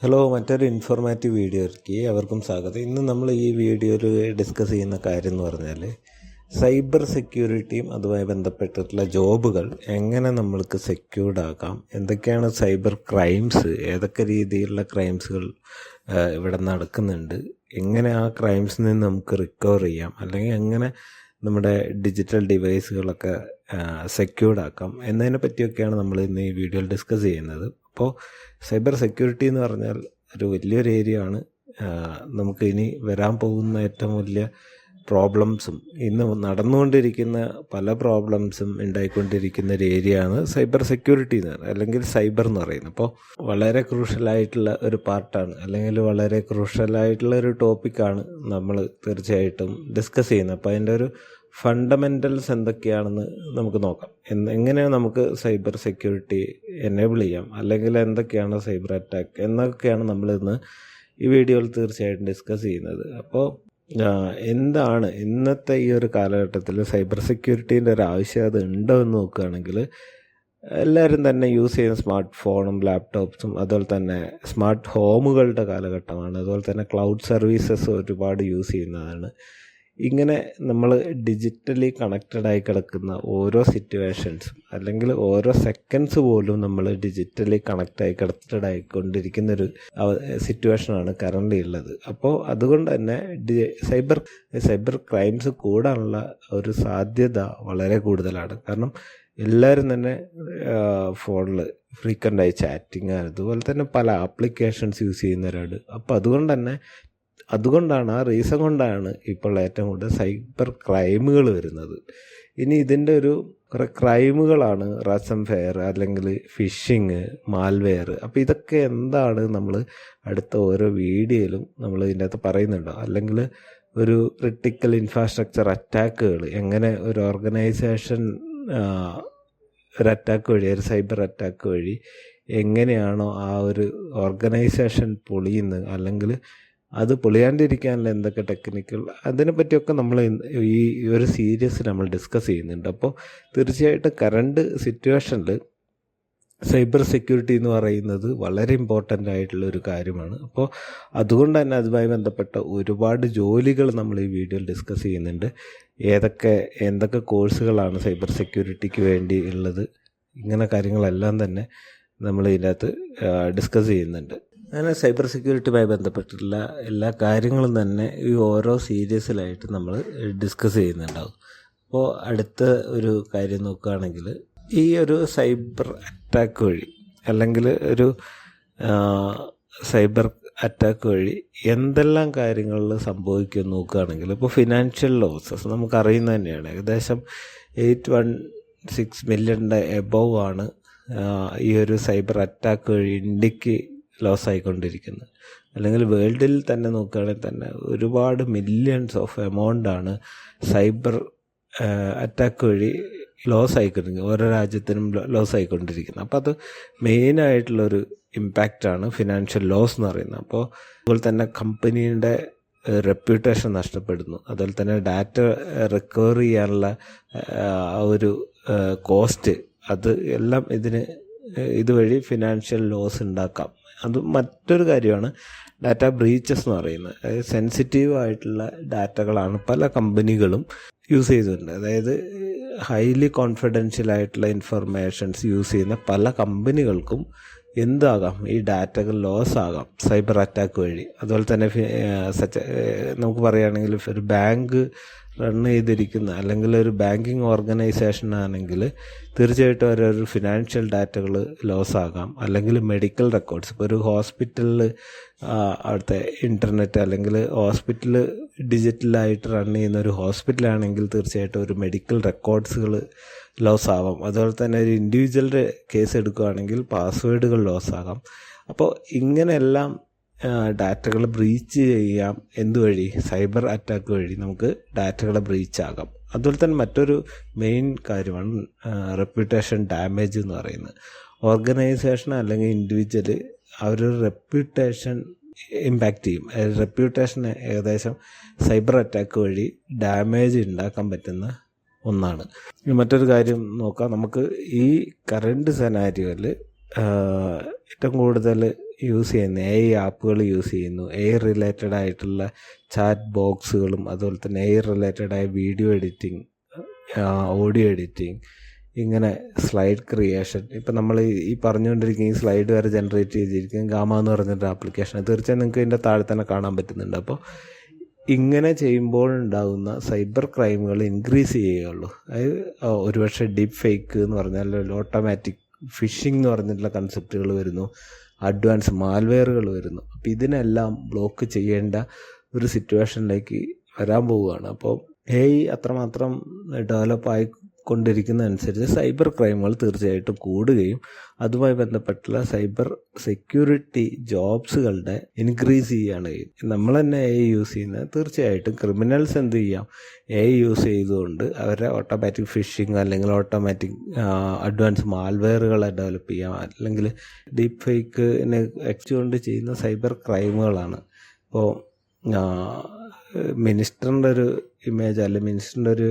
Hello മറ്റൊരു informative വീഡിയോയ്ക്ക് അവർക്കും സ്വാഗതം. ഇന്ന് നമ്മൾ ഈ വീഡിയോയിൽ ഡിസ്കസ് ചെയ്യുന്ന കാര്യം എന്ന് പറഞ്ഞാൽ സൈബർ സെക്യൂരിറ്റിയും അതുമായി ബന്ധപ്പെട്ടിട്ടുള്ള ജോബുകൾ എങ്ങനെ നമ്മൾക്ക് സെക്യൂർഡ് ആക്കാം എന്തൊക്കെയാണ് സൈബർ ക്രൈംസ് ഏതൊക്കെ രീതിയിലുള്ള ക്രൈംസുകൾ ഇവിടെ നടക്കുന്നുണ്ട് എങ്ങനെ ആ ക്രൈംസിൽ നിന്ന് നമുക്ക് റിക്കവർ ചെയ്യാം അല്ലെങ്കിൽ എങ്ങനെ നമ്മുടെ ഡിജിറ്റൽ ഡിവൈസുകളൊക്കെ സെക്യൂർഡ് ആക്കാം എന്നതിനെ പറ്റിയൊക്കെയാണ് നമ്മൾ ഇന്ന് ഈ വീഡിയോയിൽ ഡിസ്കസ് ചെയ്യുന്നത്. അപ്പോൾ സൈബർ സെക്യൂരിറ്റി എന്ന് പറഞ്ഞാൽ ഒരു വലിയൊരു ഏരിയ ആണ്. നമുക്ക് ഇനി വരാൻ പോകുന്ന ഏറ്റവും വലിയ പ്രോബ്ലംസും ഇന്ന് നടന്നുകൊണ്ടിരിക്കുന്ന പല പ്രോബ്ലംസും ഉണ്ടായിക്കൊണ്ടിരിക്കുന്ന ഒരു ഏരിയയാണ് സൈബർ സെക്യൂരിറ്റി എന്ന് പറയുന്നത് അല്ലെങ്കിൽ സൈബർ എന്ന് പറയുന്നത്. അപ്പോൾ വളരെ ക്രൂഷ്യലായിട്ടുള്ള ഒരു പാർട്ടാണ് അല്ലെങ്കിൽ വളരെ ക്രൂഷ്യലായിട്ടുള്ള ഒരു ടോപ്പിക്കാണ് നമ്മൾ തീർച്ചയായിട്ടും ഡിസ്കസ് ചെയ്യുന്നത്. അപ്പോൾ അതിന്റെ ഒരു ഫണ്ടമെന്റൽസ് എന്തൊക്കെയാണെന്ന് നമുക്ക് നോക്കാം. എന്ന് എങ്ങനെയാണ് നമുക്ക് സൈബർ സെക്യൂരിറ്റി എനേബിൾ ചെയ്യാം? അല്ലെങ്കിൽ എന്തൊക്കെയാണ് സൈബർ അറ്റാക്ക് എന്നൊക്കെയാണ് നമ്മളിന്ന് ഈ വീഡിയോയിൽ തീർച്ചയായിട്ടും ഡിസ്കസ് ചെയ്യുന്നത്. അപ്പോൾ എന്താണ് ഇന്നത്തെ ഈ ഒരു കാലഘട്ടത്തിൽ സൈബർ സെക്യൂരിറ്റീന്റെ ഒരു ആവശ്യകത ഉണ്ടോ എന്ന് നോക്കുകയാണെങ്കിൽ എല്ലാവരും തന്നെ യൂസ് ചെയ്യുന്ന സ്മാർട്ട് ഫോണും ലാപ്ടോപ്സും അതുപോലെ തന്നെ സ്മാർട്ട് ഹോമുകളുടെ കാലഘട്ടമാണ്. അതുപോലെ തന്നെ ക്ലൗഡ് സർവീസസ് ഒരുപാട് യൂസ് ചെയ്യുന്നതാണ്. ഇങ്ങനെ നമ്മൾ ഡിജിറ്റലി കണക്റ്റഡ് ആയി കിടക്കുന്ന ഓരോ സിറ്റുവേഷൻസും അല്ലെങ്കിൽ ഓരോ സെക്കൻഡ്സ് പോലും നമ്മൾ ഡിജിറ്റലി കണക്റ്റായി ആയി കണക്റ്റഡ് ആയിക്കൊണ്ടിരിക്കുന്ന ഒരു സിറ്റുവേഷനാണ് കറണ്ട്ലി ഉള്ളത്. അപ്പോൾ അതുകൊണ്ട് തന്നെ സൈബർ സൈബർ ക്രൈംസ് കൂടാനുള്ള ഒരു സാധ്യത വളരെ കൂടുതലാണ്. കാരണം എല്ലാവരും തന്നെ ഫോണിൽ ഫ്രീക്വന്റായി ചാറ്റിങ് അതുപോലെ തന്നെ പല ആപ്ലിക്കേഷൻസ് യൂസ് ചെയ്യുന്നവരാണ് അപ്പോൾ അതുകൊണ്ട് തന്നെ അതുകൊണ്ടാണ് ആ റീസൺ കൊണ്ടാണ് ഇപ്പോൾ ഏറ്റവും കൂടുതൽ സൈബർ ക്രൈമുകൾ വരുന്നത്. ഇനി ഇതിന്റെ ഒരു കുറേ ക്രൈമുകളാണ് റസം ഫെയർ അല്ലെങ്കിൽ ഫിഷിങ് മാൽവെയർ അപ്പോൾ ഇതൊക്കെ എന്താണ് നമ്മൾ അടുത്ത ഓരോ വീഡിയോയിലും നമ്മൾ ഇതിന്റെ അകത്ത് പറയുന്നുണ്ടോ? അല്ലെങ്കിൽ ഒരു ക്രിട്ടിക്കൽ ഇൻഫ്രാസ്ട്രക്ചർ അറ്റാക്കുകൾ എങ്ങനെ ഒരു ഓർഗനൈസേഷൻ ഒരു അറ്റാക്ക് വഴി ഒരു സൈബർ അറ്റാക്ക് വഴി എങ്ങനെയാണോ ആ ഒരു ഓർഗനൈസേഷൻ പൊളിയുന്നത്? അല്ലെങ്കിൽ അത് പൊളിയാണ്ടിരിക്കാനുള്ള എന്തൊക്കെ ടെക്നിക്കുകൾ അതിനെ പറ്റിയൊക്കെ നമ്മൾ ഈ ഒരു സീരീസ് നമ്മൾ ഡിസ്കസ് ചെയ്യുന്നുണ്ട്. അപ്പോൾ തീർച്ചയായിട്ടും കറണ്ട് സിറ്റുവേഷനിൽ സൈബർ സെക്യൂരിറ്റി എന്ന് പറയുന്നത് വളരെ ഇമ്പോർട്ടന്റ് ആയിട്ടുള്ള ഒരു കാര്യമാണ്. അപ്പോൾ അതുകൊണ്ട് തന്നെ അതുമായി ബന്ധപ്പെട്ട ഒരുപാട് ജോലികൾ നമ്മൾ ഈ വീഡിയോയിൽ ഡിസ്കസ് ചെയ്യുന്നുണ്ട്. ഏതൊക്കെ എന്തൊക്കെ കോഴ്സുകളാണ് സൈബർ സെക്യൂരിറ്റിക്ക് വേണ്ടി ഉള്ളത്? ഇങ്ങനെ കാര്യങ്ങളെല്ലാം തന്നെ നമ്മൾ ഇതിനകത്ത് ഡിസ്കസ് ചെയ്യുന്നുണ്ട്. അങ്ങനെ സൈബർ സെക്യൂരിറ്റിയുമായി ബന്ധപ്പെട്ടിട്ടുള്ള എല്ലാ കാര്യങ്ങളും തന്നെ ഈ ഓരോ സീരീസിലായിട്ട് നമ്മൾ ഡിസ്കസ് ചെയ്യുന്നുണ്ടാവും. അപ്പോൾ അടുത്ത ഒരു കാര്യം നോക്കുകയാണെങ്കിൽ ഈ ഒരു സൈബർ അറ്റാക്ക് വഴി അല്ലെങ്കിൽ ഒരു സൈബർ അറ്റാക്ക് വഴി എന്തെല്ലാം കാര്യങ്ങളിൽ സംഭവിക്കും നോക്കുകയാണെങ്കിൽ ഇപ്പോൾ ഫിനാൻഷ്യൽ ലോസസ് നമുക്കറിയുന്നത് തന്നെയാണ്. ഏകദേശം എയ്റ്റ് വൺ സിക്സ് മില്യണിന്റെ എബവ് ആണ് ഈ ഒരു സൈബർ അറ്റാക്ക് വഴി ഇന്ത്യയ്ക്ക് ലോസ് ആയിക്കൊണ്ടിരിക്കുന്നത്. അല്ലെങ്കിൽ വേൾഡിൽ തന്നെ നോക്കുകയാണെങ്കിൽ തന്നെ ഒരുപാട് മില്യൺസ് ഓഫ് എമൗണ്ടാണ് സൈബർ അറ്റാക്ക് വഴി ലോസ് ആയിക്കൊണ്ടിരിക്കുന്നത്. ഓരോ രാജ്യത്തിനും ലോസ് ആയിക്കൊണ്ടിരിക്കുന്നത്. അപ്പോൾ അത് മെയിനായിട്ടുള്ളൊരു ഇമ്പാക്റ്റാണ് ഫിനാൻഷ്യൽ ലോസ് എന്ന് പറയുന്നത്. അപ്പോൾ അതുപോലെ തന്നെ കമ്പനീന്റെ റെപ്യൂട്ടേഷൻ നഷ്ടപ്പെടുന്നു. അതുപോലെ തന്നെ ഡാറ്റ റിക്കവർ ചെയ്യാനുള്ള ആ ഒരു കോസ്റ്റ് അത് എല്ലാം ഇതിന് ഇതുവഴി ഫിനാൻഷ്യൽ ലോസ് ഉണ്ടാക്കാം. അത് മറ്റൊരു കാര്യമാണ് ഡാറ്റ ബ്രീച്ചസ് എന്ന് പറയുന്നത്. അതായത് സെൻസിറ്റീവ് ആയിട്ടുള്ള ഡാറ്റകളാണ് പല കമ്പനികളും യൂസ് ചെയ്തിട്ടുണ്ട്. അതായത് ഹൈലി കോൺഫിഡൻഷ്യൽ ആയിട്ടുള്ള ഇൻഫർമേഷൻസ് യൂസ് ചെയ്യുന്ന പല കമ്പനികൾക്കും എന്താകാം? ഈ ഡാറ്റകൾ ലോസ് ആകാം. സൈബർ അറ്റാക്ക് വഴി. അതുപോലെ തന്നെ നമുക്ക് പറയുകയാണെങ്കിൽ ഒരു ബാങ്ക് റൺ ചെയ്തിരിക്കുന്ന അല്ലെങ്കിൽ ഒരു ബാങ്കിങ് ഓർഗനൈസേഷൻ ആണെങ്കിൽ തീർച്ചയായിട്ടും ഒരു ഫിനാൻഷ്യൽ ഡാറ്റകൾ ലോസ് ആകാം. അല്ലെങ്കിൽ മെഡിക്കൽ റെക്കോർഡ്സ് ഇപ്പോൾ ഒരു ഹോസ്പിറ്റലിൽ അവിടുത്തെ ഇന്റർനെറ്റ് അല്ലെങ്കിൽ ഹോസ്പിറ്റൽ ഡിജിറ്റലായിട്ട് റൺ ചെയ്യുന്ന ഒരു ഹോസ്പിറ്റലാണെങ്കിൽ തീർച്ചയായിട്ടും ഒരു മെഡിക്കൽ റെക്കോർഡ്സുകൾ ലോസ് ആവാം. അതുപോലെ തന്നെ ഒരു ഇൻഡിവിജ്വലിന്റെ കേസ് എടുക്കുകയാണെങ്കിൽ പാസ്വേഡുകൾ ലോസ് ആകാം. അപ്പോൾ ഇങ്ങനെയെല്ലാം ഡാറ്റകൾ ബ്രീച്ച് ചെയ്യാം എന്തുവഴി? സൈബർ അറ്റാക്ക് വഴി നമുക്ക് ഡാറ്റകൾ ബ്രീച്ച് ആകാം. അതുപോലെ തന്നെ മറ്റൊരു മെയിൻ കാര്യമാണ് റെപ്യൂട്ടേഷൻ ഡാമേജ് എന്ന് പറയുന്നത്. ഓർഗനൈസേഷൻ അല്ലെങ്കിൽ ഇൻഡിവിജ്വൽ അവരൊരു റെപ്യൂട്ടേഷൻ ഇമ്പാക്റ്റ് ചെയ്യും. റെപ്യൂട്ടേഷൻ ഏകദേശം സൈബർ അറ്റാക്ക് വഴി ഡാമേജ് ഉണ്ടാക്കാൻ പറ്റുന്ന ഒന്നാണ്. മറ്റൊരു കാര്യം നോക്കാം. നമുക്ക് ഈ കറണ്ട് സെനാരിയോയിൽ ഏറ്റവും കൂടുതൽ യൂസ് ചെയ്യുന്നു എ ഐ ആപ്പുകൾ യൂസ് ചെയ്യുന്നു. എ ഐ റിലേറ്റഡ് ആയിട്ടുള്ള ചാറ്റ് ബോക്സുകളും അതുപോലെ തന്നെ എ ഐ റിലേറ്റഡ് ആയ വീഡിയോ എഡിറ്റിംഗ് ഓഡിയോ എഡിറ്റിംഗ് ഇങ്ങനെ സ്ലൈഡ് ക്രിയേഷൻ ഇപ്പം നമ്മൾ ഈ പറഞ്ഞുകൊണ്ടിരിക്കുന്ന ഈ സ്ലൈഡ് വരെ ജനറേറ്റ് ചെയ്തിരിക്കും ഗാമ എന്ന് പറഞ്ഞൊരു ആപ്ലിക്കേഷൻ തീർച്ചയായും നിങ്ങൾക്ക് ഇതിന്റെ താഴെ തന്നെ കാണാൻ പറ്റുന്നുണ്ട്. അപ്പോൾ ഇങ്ങനെ ചെയ്യുമ്പോൾ ഉണ്ടാകുന്ന സൈബർ ക്രൈമുകൾ ഇൻക്രീസ് ചെയ്യുകയുള്ളൂ. അതായത് ഒരുപക്ഷെ ഡീപ്പ് ഫേക്ക് എന്ന് പറഞ്ഞാൽ ഓട്ടോമാറ്റിക് ഫിഷിംഗ് എന്ന് പറഞ്ഞിട്ടുള്ള കൺസെപ്റ്റുകൾ വരുന്നു. അഡ്വാൻസ് മാൽവെയറുകൾ വരുന്നു. അപ്പോൾ ഇതിനെല്ലാം ബ്ലോക്ക് ചെയ്യേണ്ട ഒരു സിറ്റുവേഷനിലേക്ക് വരാൻ പോവുകയാണ്. അപ്പോൾ എ ഐ അത്രമാത്രം ഡെവലപ്പ് ആയി കൊണ്ടിരിക്കുന്നതനുസരിച്ച് സൈബർ ക്രൈമുകൾ തീർച്ചയായിട്ടും കൂടുകയും അതുമായി ബന്ധപ്പെട്ടുള്ള സൈബർ സെക്യൂരിറ്റി ജോബ്സുകളുടെ ഇൻക്രീസ് ചെയ്യുകയാണ് നമ്മൾ തന്നെ എ യൂസ് ചെയ്യുന്നത് തീർച്ചയായിട്ടും ക്രിമിനൽസ് എന്ത് ചെയ്യാം? എ യൂസ് ചെയ്തുകൊണ്ട് അവരെ ഓട്ടോമാറ്റിക് ഫിഷിംഗ് അല്ലെങ്കിൽ ഓട്ടോമാറ്റിക് അഡ്വാൻസ് മാൽവെയറുകളെ ഡെവലപ്പ് ചെയ്യാം. അല്ലെങ്കിൽ ഡീപ് ഫേക്കിനെ എക്സ്റ്റുകൊണ്ട് ചെയ്യുന്ന സൈബർ ക്രൈമുകളാണ്. ഇപ്പോൾ മിനിസ്റ്ററിന്റെ ഒരു ഇമേജ് അല്ലെങ്കിൽ മിനിസ്റ്ററിന്റെ ഒരു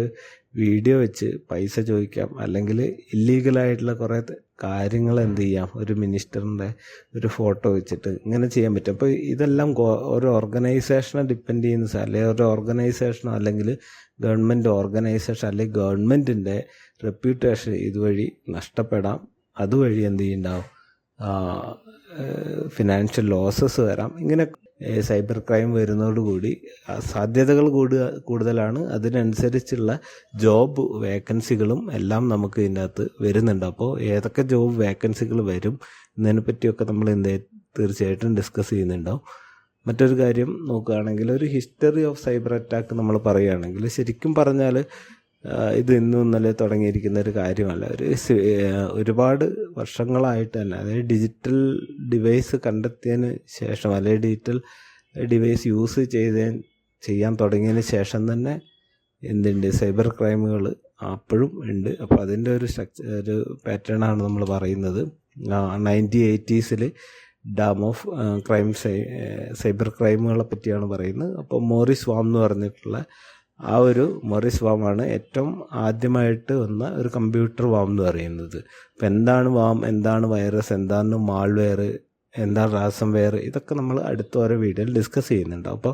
വീഡിയോ വെച്ച് പൈസ ചോദിക്കാം. അല്ലെങ്കിൽ ഇല്ലീഗലായിട്ടുള്ള കുറേ കാര്യങ്ങൾ എന്ത് ചെയ്യാം? ഒരു മിനിസ്റ്ററിന്റെ ഒരു ഫോട്ടോ വെച്ചിട്ട് ഇങ്ങനെ ചെയ്യാൻ പറ്റും. അപ്പോൾ ഇതെല്ലാം ഒരു ഓർഗനൈസേഷനെ ഡിപ്പെൻഡ് ചെയ്യുന്ന അല്ലെങ്കിൽ ഒരു ഓർഗനൈസേഷനോ അല്ലെങ്കിൽ ഗവൺമെന്റ് ഓർഗനൈസേഷൻ അല്ലെങ്കിൽ ഗവൺമെന്റിന്റെ റെപ്യൂട്ടേഷൻ ഇതുവഴി നഷ്ടപ്പെടാം. അതുവഴി എന്ത് ചെയ്യുന്നുണ്ടാവും ഫിനാൻഷ്യൽ ലോസസ് വരാം. ഇങ്ങനെ സൈബർ ക്രൈം വരുന്നതോടുകൂടി സാധ്യതകൾ കൂടുക കൂടുതലാണ്. അതിനനുസരിച്ചുള്ള ജോബ് വേക്കൻസികളും എല്ലാം നമുക്ക് ഇതിനകത്ത് വരുന്നുണ്ട്. അപ്പോൾ ഏതൊക്കെ ജോബ് വേക്കൻസികൾ വരും എന്നതിനെ പറ്റിയൊക്കെ നമ്മൾ എന്ത് തീർച്ചയായിട്ടും ഡിസ്കസ് ചെയ്യുന്നുണ്ടാവും. മറ്റൊരു കാര്യം നോക്കുകയാണെങ്കിൽ ഒരു ഹിസ്റ്ററി ഓഫ് സൈബർ അറ്റാക്ക് നമ്മൾ പറയുകയാണെങ്കിൽ ശരിക്കും പറഞ്ഞാൽ ഇത് ഇന്നും ഇന്നലെ തുടങ്ങിയിരിക്കുന്ന ഒരു കാര്യമല്ല. ഒരു ഒരുപാട് വർഷങ്ങളായിട്ട് തന്നെ അതായത് ഡിജിറ്റൽ ഡിവൈസ് കണ്ടെത്തിയതിന് ശേഷം അല്ലെങ്കിൽ ഡിജിറ്റൽ ഡിവൈസ് യൂസ് ചെയ്ത ചെയ്യാൻ തുടങ്ങിയതിന് ശേഷം തന്നെ എന്തുണ്ട്? സൈബർ ക്രൈമുകൾ അപ്പോഴും ഉണ്ട്. അപ്പോൾ അതിന്റെ ഒരു സ്ട്രക്ചർ ഒരു പാറ്റേൺ ആണ് നമ്മൾ പറയുന്നത്. നയന്റി എയ്റ്റീസിൽ ഡാം ഓഫ് ക്രൈം സൈബർ ക്രൈമുകളെ പറ്റിയാണ് പറയുന്നത്. അപ്പോൾ മോറിസ് വാം എന്ന് പറഞ്ഞിട്ടുള്ള ആ ഒരു മൊറിസ് വാമാണ് ഏറ്റവും ആദ്യമായിട്ട് വന്ന ഒരു കമ്പ്യൂട്ടർ വാം എന്ന് പറയുന്നത്. അപ്പം എന്താണ് വാം എന്താണ് വൈറസ് എന്താണ് മാൾവെയർ എന്താണ് റാസം വെയർ ഇതൊക്കെ നമ്മൾ അടുത്ത ഓരോ വീഡിയോയിൽ ഡിസ്കസ് ചെയ്യുന്നുണ്ട്. അപ്പോൾ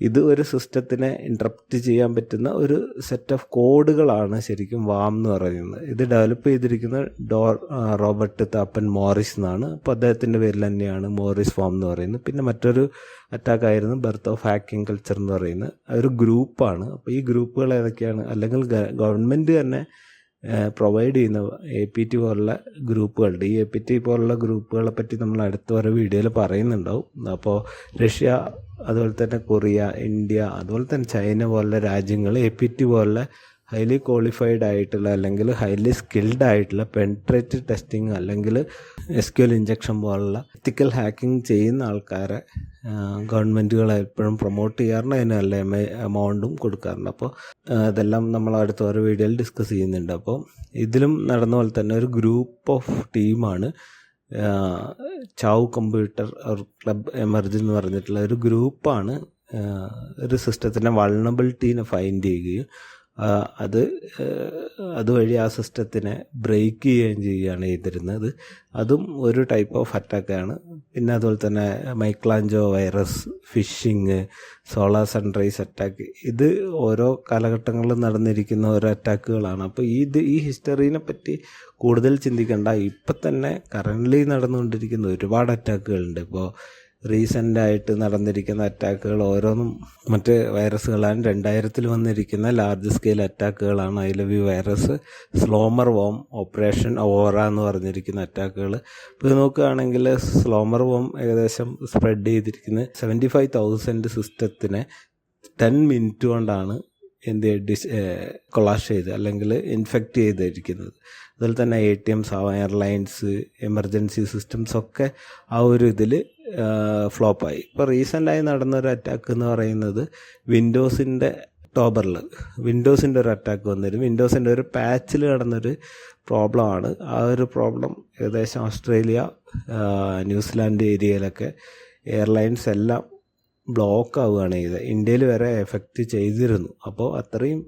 ഇത് ഒരു സിസ്റ്റത്തിനെ ഇൻട്രപ്റ്റ് ചെയ്യാൻ പറ്റുന്ന ഒരു സെറ്റ് ഓഫ് കോഡുകളാണ് ശരിക്കും വാം എന്ന് പറയുന്നത്. ഇത് ഡെവലപ്പ് ചെയ്തിരിക്കുന്ന ഡോ റോബർട്ട് താപ്പൻ മോറിസ് എന്നാണ്. അപ്പോൾ അദ്ദേഹത്തിന്റെ പേരിൽ തന്നെയാണ് മോറിസ് ഫോം എന്ന് പറയുന്നത്. പിന്നെ മറ്റൊരു അറ്റാക്ക് ആയിരുന്നു ബർത്ത് ഓഫ് ഹാക്കിംഗ് കൾച്ചർ എന്ന് പറയുന്നത്. ഒരു ഗ്രൂപ്പാണ് അപ്പോൾ ഈ ഗ്രൂപ്പുകൾ ഏതൊക്കെയാണ്? അല്ലെങ്കിൽ ഗവൺമെന്റ് തന്നെ പ്രൊവൈഡ് ചെയ്യുന്ന എ പി ടി പോലുള്ള ഗ്രൂപ്പുകളുണ്ട് ഈ എ പി ടി പോലുള്ള ഗ്രൂപ്പുകളെ പറ്റി നമ്മൾ അടുത്ത ഓരോ വീഡിയോയിൽ പറയുന്നുണ്ടാവും. അപ്പോൾ റഷ്യ അതുപോലെ തന്നെ കൊറിയ ഇന്ത്യ അതുപോലെ തന്നെ ചൈന പോലുള്ള രാജ്യങ്ങൾ എ പി ടി പോലുള്ള ഹൈലി ക്വാളിഫൈഡ് ആയിട്ടുള്ള അല്ലെങ്കിൽ ഹൈലി സ്കിൽഡ് ആയിട്ടുള്ള പെൻട്രേറ്റ് ടെസ്റ്റിംഗ് അല്ലെങ്കിൽ എസ് ക്യു ഇഞ്ചക്ഷൻ പോലുള്ള എത്തിക്കൽ ഹാക്കിംഗ് ചെയ്യുന്ന ആൾക്കാരെ ഗവൺമെന്റുകൾ എപ്പോഴും പ്രൊമോട്ട് ചെയ്യാറുണ്ട്. അതിന് നല്ല എമൗണ്ടും കൊടുക്കാറുണ്ട്. അപ്പോൾ അതെല്ലാം നമ്മൾ അടുത്ത ഓരോ വീഡിയോയിൽ ഡിസ്കസ് ചെയ്യുന്നുണ്ട്. അപ്പോൾ ഇതിലും നടന്ന പോലെ തന്നെ ഒരു ഗ്രൂപ്പ് ഓഫ് ടീമാണ് ചാവ് കമ്പ്യൂട്ടർ ക്ലബ് എമർജ് എന്ന് പറഞ്ഞിട്ടുള്ള ഒരു ഗ്രൂപ്പാണ് ഒരു സിസ്റ്റത്തിന്റെ വൾണബിലിറ്റീനെ ഫൈൻഡ് ചെയ്യുകയും അത് അതുവഴി ആ സിസ്റ്റത്തിനെ ബ്രേക്ക് ചെയ്യുകയും ചെയ്യുകയാണ് ചെയ്തിരുന്നത്. അതും ഒരു ടൈപ്പ് ഓഫ് അറ്റാക്കാണ്. പിന്നെ അതുപോലെ തന്നെ Michelangelo virus phishing solar sunrise attack ഇത് ഓരോ കാലഘട്ടങ്ങളിലും നടന്നിരിക്കുന്ന ഓരോ അറ്റാക്കുകളാണ്. അപ്പോൾ ഇത് ഈ ഹിസ്റ്ററിനെ പറ്റി കൂടുതൽ ചിന്തിക്കേണ്ട ഇപ്പം തന്നെ കറന്റ്ലി നടന്നുകൊണ്ടിരിക്കുന്ന ഒരുപാട് അറ്റാക്കുകളുണ്ട്. ഇപ്പോൾ റീസെന്റ് ആയിട്ട് നടന്നിരിക്കുന്ന അറ്റാക്കുകൾ ഓരോന്നും മറ്റ് വൈറസുകളാണ്. രണ്ടായിരത്തിൽ വന്നിരിക്കുന്ന large scale അറ്റാക്കുകളാണ് I love you virus Slammer worm operation Aurora എന്ന് പറഞ്ഞിരിക്കുന്ന അറ്റാക്കുകൾ. ഇപ്പോൾ നോക്കുകയാണെങ്കിൽ സ്ലോമർ വോം ഏകദേശം സ്പ്രെഡ് ചെയ്തിരിക്കുന്നത് സെവന്റി ഫൈവ് തൗസൻഡ് സിസ്റ്റത്തിനെ ടെൻ മിനിറ്റ് കൊണ്ടാണ് എന്ത് ഡിസ് കൊളാഷ് ചെയ്ത് അല്ലെങ്കിൽ ഇൻഫെക്റ്റ് ചെയ്തിരിക്കുന്നത്. അതുപോലെ തന്നെ എ ടി എംസ് ആവാം എയർലൈൻസ് എമർജൻസി സിസ്റ്റംസ് ഒക്കെ ആ ഒരു ഇതിൽ ഫ്ലോപ്പായി ഇപ്പോൾ റീസെന്റായി നടന്നൊരു അറ്റാക്ക് എന്ന് പറയുന്നത് വിൻഡോസിന്റെ ഒക്ടോബറിൽ വിൻഡോസിന്റെ ഒരു അറ്റാക്ക് വന്നിരുന്നു. വിൻഡോസിന്റെ ഒരു പാച്ചിൽ കടന്നൊരു പ്രോബ്ലമാണ് ആ ഒരു പ്രോബ്ലം ഏകദേശം ഓസ്ട്രേലിയ ന്യൂസിലാൻഡ് ഏരിയയിലൊക്കെ എയർലൈൻസ് എല്ലാം ബ്ലോക്ക് ആവുകയാണ് ചെയ്തത് ഇന്ത്യയിൽ വരെ എഫക്റ്റ് ചെയ്തിരുന്നു. അപ്പോൾ അത്രയും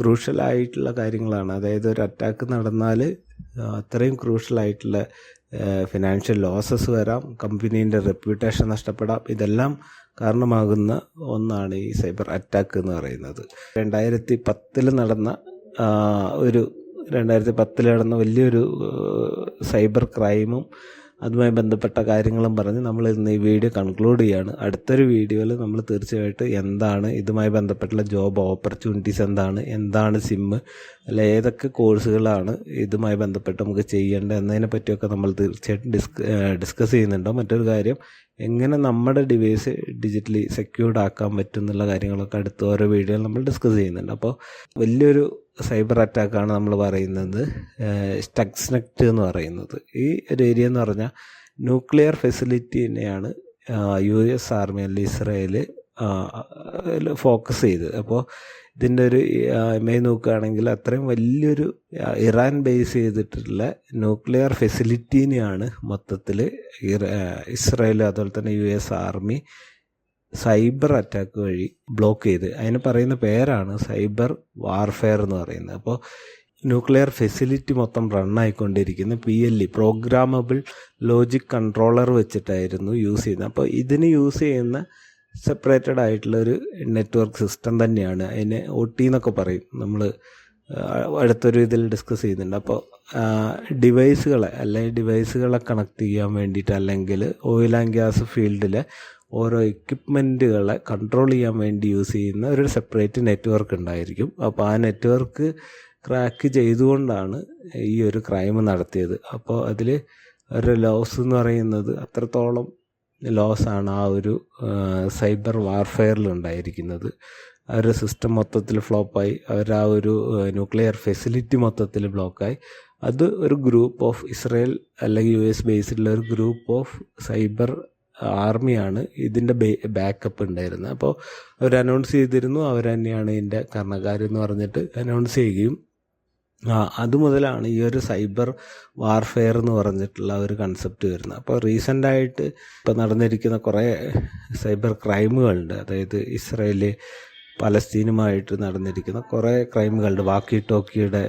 ക്രൂഷ്യലായിട്ടുള്ള കാര്യങ്ങളാണ്. അതായത് ഒരു അറ്റാക്ക് നടന്നാൽ അത്രയും ക്രൂഷ്യലായിട്ടുള്ള ഫിനാൻഷ്യൽ ലോസസ് വരാം കമ്പനീന്റെ റെപ്യൂട്ടേഷൻ നഷ്ടപ്പെടാം. ഇതെല്ലാം കാരണമാകുന്ന ഒന്നാണ് ഈ സൈബർ അറ്റാക്ക് എന്ന് പറയുന്നത്. രണ്ടായിരത്തി പത്തിൽ നടന്ന ഒരു രണ്ടായിരത്തി പത്തിൽ നടന്ന വലിയൊരു സൈബർ ക്രൈമും അതുമായി ബന്ധപ്പെട്ട കാര്യങ്ങളും പറഞ്ഞ് നമ്മൾ ഇന്ന് ഈ വീഡിയോ കൺക്ലൂഡ് ചെയ്യാണ്. അടുത്തൊരു വീഡിയോയിൽ നമ്മൾ തീർച്ചയായിട്ടും എന്താണ് ഇതുമായി ബന്ധപ്പെട്ടുള്ള ജോബ് ഓപ്പർച്യൂണിറ്റീസ് എന്താണ് എന്താണ് സിമ്മ് അല്ല ഏതൊക്കെ കോഴ്സുകളാണ് ഇതുമായി ബന്ധപ്പെട്ട് നമുക്ക് ചെയ്യേണ്ടത് എന്നതിനെ പറ്റിയൊക്കെ നമ്മൾ തീർച്ചയായിട്ടും ഡിസ്ക ഡിസ്കസ് ചെയ്യുന്നുണ്ടോ. മറ്റൊരു കാര്യം എങ്ങനെ നമ്മുടെ ഡിവൈസ് ഡിജിറ്റലി സെക്യൂർഡ് ആക്കാൻ പറ്റും എന്നുള്ള കാര്യങ്ങളൊക്കെ അടുത്ത ഓരോ വീഡിയോയിൽ നമ്മൾ ഡിസ്കസ് ചെയ്യുന്നുണ്ട്. അപ്പോൾ വലിയൊരു സൈബർ അറ്റാക്കാണ് നമ്മൾ പറയുന്നത് സ്റ്റക്സ്നെക്റ്റ് എന്ന് പറയുന്നത്. ഈ ഒരു ഏരിയ എന്ന് പറഞ്ഞാൽ ന്യൂക്ലിയർ ഫെസിലിറ്റി ഫെസിലിറ്റിനെയാണ് യു എസ് ആർമി അല്ലെങ്കിൽ ഇസ്രായേൽ ഫോക്കസ് ചെയ്തത്. അപ്പോൾ ഇതിന്റെ ഒരു എം നോക്കുകയാണെങ്കിൽ അത്രയും വലിയൊരു ഇറാൻ ബേസ് ചെയ്തിട്ടുള്ള ന്യൂക്ലിയർ ഫെസിലിറ്റീനെയാണ് മൊത്തത്തിൽ ഇസ്രായേൽ അതുപോലെ തന്നെ U S army cyber attack വഴി ബ്ലോക്ക് ചെയ്ത്. അതിന് പറയുന്ന പേരാണ് സൈബർ വാർഫെയർ എന്ന് പറയുന്നത്. അപ്പോൾ ന്യൂക്ലിയർ ഫെസിലിറ്റി മൊത്തം run ആയിക്കൊണ്ടിരിക്കുന്ന. P L E programmable logic controller വെച്ചിട്ടായിരുന്നു യൂസ് ചെയ്യുന്നത്. അപ്പോൾ ഇതിന് യൂസ് ചെയ്യുന്ന സെപ്പറേറ്റഡ് ആയിട്ടുള്ള ഒരു നെറ്റ്വർക്ക് സിസ്റ്റം തന്നെയാണ്. അതിനെ ഒ ടി എന്നൊക്കെ പറയും. നമ്മൾ അടുത്തൊരു ഇതിൽ ഡിസ്കസ് ചെയ്യുന്നുണ്ട്. അപ്പോൾ ഡിവൈസുകളെ അല്ലെങ്കിൽ ഡിവൈസുകളെ കണക്ട് ചെയ്യാൻ വേണ്ടിയിട്ട് അല്ലെങ്കിൽ ഓയിൽ ആൻഡ് ഗ്യാസ് ഫീൽഡിലെ ഓരോ എക്യുപ്മെന്റുകളെ കൺട്രോൾ ചെയ്യാൻ വേണ്ടി യൂസ് ചെയ്യുന്ന ഒരു സെപ്പറേറ്റ് നെറ്റ്വർക്ക് ഉണ്ടായിരിക്കും. അപ്പോൾ ആ നെറ്റ്വർക്ക് ക്രാക്ക് ചെയ്തുകൊണ്ടാണ് ഈ ഒരു ക്രൈം നടത്തിയത്. അപ്പോൾ അതിൽ ഒരു ലോസ് എന്ന് പറയുന്നത് അത്രത്തോളം ലോസാണ് ആ ഒരു സൈബർ വാർഫെയറിൽ ഉണ്ടായിരിക്കുന്നത്. ഒരു സിസ്റ്റം മൊത്തത്തിൽ ഫ്ലോപ്പായി അവർ ആ ഒരു ന്യൂക്ലിയർ ഫെസിലിറ്റി മൊത്തത്തിൽ ബ്ലോക്കായി അത് ഒരു ഗ്രൂപ്പ് ഓഫ് ഇസ്രയേൽ അല്ലെങ്കിൽ യു എസ് ബേസിലുള്ള ഒരു ഗ്രൂപ്പ് ഓഫ് സൈബർ ആർമിയാണ് ഇതിന്റെ ബാക്കപ്പ് ഉണ്ടായിരുന്നത്. അപ്പോൾ അവർ അനൗൺസ് ചെയ്തിരുന്നു അവർ തന്നെയാണ് ഇതിന്റെ കർണക്കാരെന്ന് പറഞ്ഞിട്ട് അനൗൺസ് ചെയ്യുകയും ആ അത് മുതലാണ് ഈ ഒരു സൈബർ വാർഫെയർ എന്ന് പറഞ്ഞിട്ടുള്ള ഒരു കൺസെപ്റ്റ് വരുന്നത്. അപ്പോൾ റീസെന്റായിട്ട് ഇപ്പോൾ നടന്നിരിക്കുന്ന കുറേ സൈബർ ക്രൈമുകളുണ്ട് അതായത് ഇസ്രയേൽ പലസ്തീനുമായിട്ട് നടന്നിരിക്കുന്ന കുറേ ക്രൈമുകളുണ്ട് വാക്കി ടോക്കിയുടെ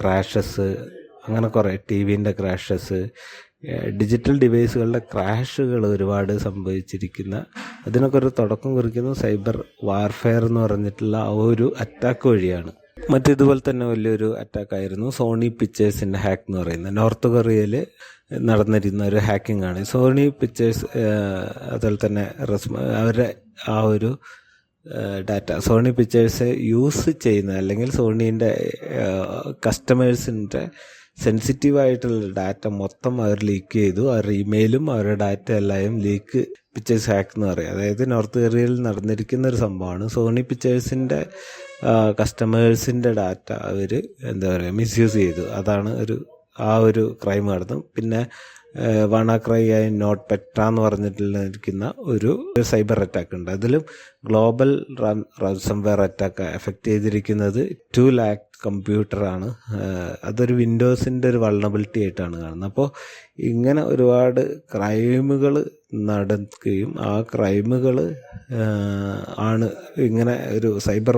ക്രാഷസ് അങ്ങനെ കുറേ ടി വിന്റെ ക്രാഷസ് ഡിജിറ്റൽ ഡിവൈസുകളുടെ ക്രാഷുകൾ ഒരുപാട് സംഭവിച്ചിരിക്കുന്ന അതിനൊക്കെ ഒരു തുടക്കം കുറിക്കുന്ന സൈബർ വാർഫെയർ എന്ന് പറഞ്ഞിട്ടുള്ള ആ ഒരു അറ്റാക്ക് വഴിയാണ്. മറ്റിതുപോലെ തന്നെ വലിയൊരു അറ്റാക്കായിരുന്നു സോണി പിക്ചേഴ്സിന്റെ ഹാക്ക് എന്ന് പറയുന്നത്. നോർത്ത് കൊറിയയിൽ നടന്നിരുന്ന ഒരു ഹാക്കിംഗ് ആണ്. സോണി പിക്ചേഴ്സ് അതുപോലെ തന്നെ റെസ്മ അവരുടെ ആ ഒരു ഡാറ്റ സോണി പിക്ചേഴ്സ് യൂസ് ചെയ്യുന്ന അല്ലെങ്കിൽ സോണീന്റെ കസ്റ്റമേഴ്സിന്റെ സെൻസിറ്റീവ് ആയിട്ടുള്ള ഡാറ്റ മൊത്തം അവർ ലീക്ക് ചെയ്തു. അവരുടെ ഇമെയിലും അവരുടെ ഡാറ്റ എല്ലാം ലീക്ക് പിക്ചേഴ്സ് ഹാക്ക് എന്ന് പറയും. അതായത് നോർത്ത് കൊറിയയിൽ നടന്നിരിക്കുന്ന ഒരു സംഭവമാണ്. സോണി പിക്ചേഴ്സിന്റെ കസ്റ്റമേഴ്സിന്റെ ഡാറ്റ അവർ എന്താ പറയുക മിസ്യൂസ് ചെയ്തു. അതാണ് ഒരു ആ ഒരു ക്രൈം നടന്നു പിന്നെ വാണാക്രൈ ആയി നോട്ട് പെറ്റ എന്ന് പറഞ്ഞിട്ടിരിക്കുന്ന ഒരു സൈബർ അറ്റാക്ക് ഉണ്ട്. അതിലും ഗ്ലോബൽ റൺസംവെയർ അറ്റാക്ക് എഫക്റ്റ് ചെയ്തിരിക്കുന്നത് ടു ലാക്ക് കമ്പ്യൂട്ടറാണ്. അതൊരു വിൻഡോസിന്റെ ഒരു വൾണബിലിറ്റി ആയിട്ടാണ് കാണുന്നത്. അപ്പോൾ ഇങ്ങനെ ഒരുപാട് ക്രൈമുകൾ നടക്കുകയും ആ ക്രൈമുകൾ ആണ് ഇങ്ങനെ ഒരു സൈബർ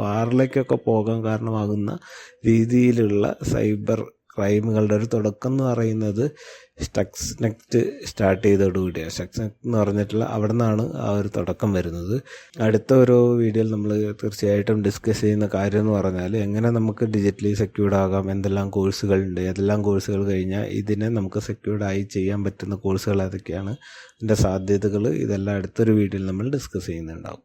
വാറിലേക്കൊക്കെ പോകാൻ കാരണമാകുന്ന രീതിയിലുള്ള സൈബർ ക്രൈമുകളുടെ ഒരു തുടക്കം എന്ന് പറയുന്നത് സ്റ്റക്സ് നെക്റ്റ് സ്റ്റാർട്ട് ചെയ്തോടുകൂടിയാണ് സ്റ്റക്സ് നെക്റ്റ് എന്ന് പറഞ്ഞിട്ടുള്ള അവിടെ നിന്നാണ് ആ ഒരു തുടക്കം വരുന്നത്. അടുത്ത ഓരോ വീഡിയോയിൽ നമ്മൾ തീർച്ചയായിട്ടും ഡിസ്കസ് ചെയ്യുന്ന കാര്യം എന്ന് പറഞ്ഞാൽ എങ്ങനെ നമുക്ക് ഡിജിറ്റലി സെക്യൂർഡ് ആകാം എന്തെല്ലാം കോഴ്സുകളുണ്ട് ഏതെല്ലാം കോഴ്സുകൾ കഴിഞ്ഞാൽ ഇതിനെ നമുക്ക് സെക്യൂർഡായി ചെയ്യാൻ പറ്റുന്ന കോഴ്സുകൾ ഏതൊക്കെയാണ് ഇതിന്റെ സാധ്യതകൾ ഇതെല്ലാം അടുത്തൊരു വീഡിയോയിൽ നമ്മൾ ഡിസ്കസ് ചെയ്യുന്നുണ്ടാവും.